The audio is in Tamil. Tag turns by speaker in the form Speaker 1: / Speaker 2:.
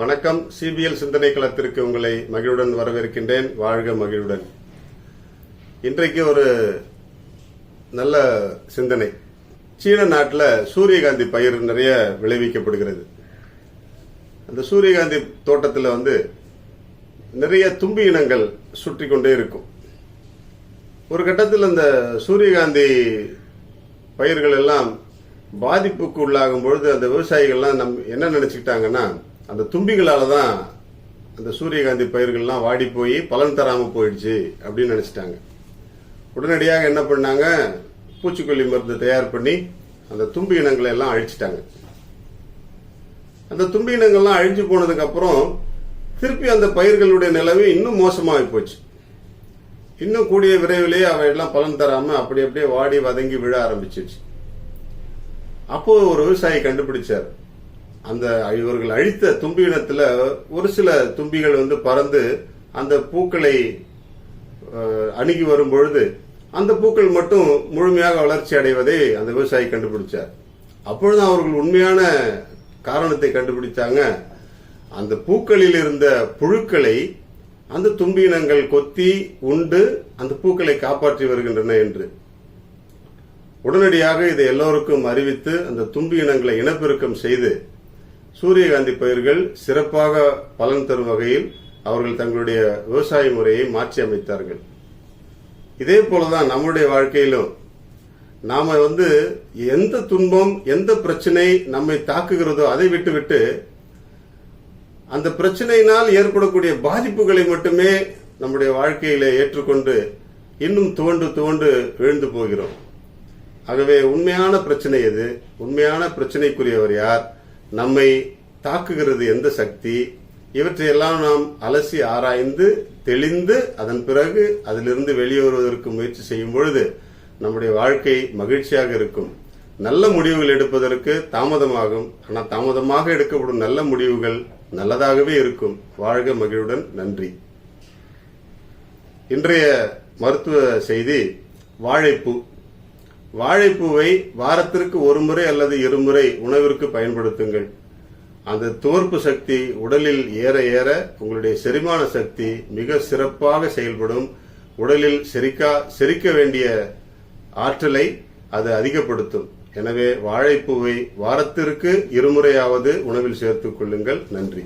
Speaker 1: வணக்கம். சிபிஎல் சிந்தனை களத்திற்கு உங்களை மகிழுடன் வரவேற்கின்றேன். வாழ்க மகிழுடன் இன்றைக்கு ஒரு நல்ல சிந்தனை. சீன நாட்டில் சூரியகாந்தி பயிர் நிறைய விளைவிக்கப்படுகிறது. அந்த சூரியகாந்தி தோட்டத்தில் வந்து நிறைய தும்பி இனங்கள் சுற்றி கொண்டே இருக்கும். ஒரு கட்டத்தில் அந்த சூரியகாந்தி பயிர்கள் எல்லாம் பாதிப்புக்கு உள்ளாகும் பொழுது அந்த விவசாயிகள்லாம் நம் என்ன நினைச்சுக்கிட்டாங்கன்னா அந்த தும்பிகளால தான் அந்த சூரியகாந்தி பயிர்கள்லாம் வாடி போய் பலன் தராமல் போயிடுச்சு அப்படின்னு நினைச்சிட்டாங்க. உடனடியாக என்ன பண்ணாங்க? பூச்சிக்கொல்லி மருந்து தயார் பண்ணி அந்த தும்பி இனங்களை எல்லாம் அழிச்சிட்டாங்க. அந்த தும்பி இனங்கள்லாம் அழிஞ்சு போனதுக்கு அப்புறம் திருப்பி அந்த பயிர்களுடைய நிலவு இன்னும் மோசமாகி போச்சு. இன்னும் கூடிய விரைவிலேயே அவை எல்லாம் பலன் தராம அப்படி அப்படியே வாடி வதங்கி விழ ஆரம்பிச்சிச்சு அப்போ ஒரு விவசாயி கண்டுபிடிச்சார். அந்த இவர்கள் அழித்த தும்பி இனத்துல ஒரு சில தும்பிகள் வந்து பறந்து அந்த பூக்களை அணுகி வரும் பொழுது அந்த பூக்கள் மட்டும் முழுமையாக வளர்ச்சி அடைவதை அந்த விவசாயி கண்டுபிடிச்சார். அப்பொழுது அவர்கள் உண்மையான காரணத்தை கண்டுபிடிச்சாங்க. அந்த பூக்களில் இருந்த புழுக்களை அந்த தும்பி இனங்கள் கொத்தி உண்டு அந்த பூக்களை காப்பாற்றி வருகின்றன என்று. உடனடியாக இதை எல்லோருக்கும் அறிவித்து அந்த தும்பி இனங்களை இனப்பெருக்கம் செய்து சூரியகாந்தி பயிர்கள் சிறப்பாக பலன் தரும் வகையில் அவர்கள் தங்களுடைய விவசாய முறையை மாற்றி அமைத்தார்கள். இதே போலதான் நம்முடைய வாழ்க்கையிலும் நாம வந்து எந்த துன்பம் எந்த பிரச்சனை நம்மை தாக்குகிறதோ அதை விட்டுவிட்டு அந்த பிரச்சனையினால் ஏற்படக்கூடிய பாதிப்புகளை மட்டுமே நம்முடைய வாழ்க்கையில ஏற்றுக்கொண்டு இன்னும் துவண்டு துவண்டு விழுந்து போகிறோம். ஆகவே உண்மையான பிரச்சனை எது? உண்மையான பிரச்சனைக்குரியவர் யார்? நம்மை தாக்குகிறது எந்த சக்தி? இவற்றையெல்லாம் நாம் அலசி ஆராய்ந்து தெளிந்து அதன் பிறகு அதிலிருந்து வெளியே வருவதற்கு முயற்சி செய்யும் பொழுது நம்முடைய வாழ்க்கை மகிழ்ச்சியாக இருக்கும். நல்ல முடிவுகள் எடுப்பதற்கு தாமதமாகும். ஆனால் தாமதமாக எடுக்கப்படும் நல்ல முடிவுகள் நல்லதாகவே இருக்கும். வாழ்க மகிழ்வுடன் நன்றி. இன்றைய மருத்துவ செய்தி வாழைப்பூ. வாழைப்பூவை வாரத்திற்கு ஒரு முறை அல்லது இருமுறை உணவிற்கு பயன்படுத்துங்கள். அந்த தோற்பு சக்தி உடலில் ஏற ஏற உங்களுடைய செரிமான சக்தி மிக சிறப்பாக செயல்படும். உடலில் செரிக்கா செரிக்க வேண்டிய ஆற்றலை அது அதிகப்படுத்தும். எனவே வாழைப்பூவை வாரத்திற்கு இருமுறையாவது உணவில் சேர்த்துக் கொள்ளுங்கள். நன்றி.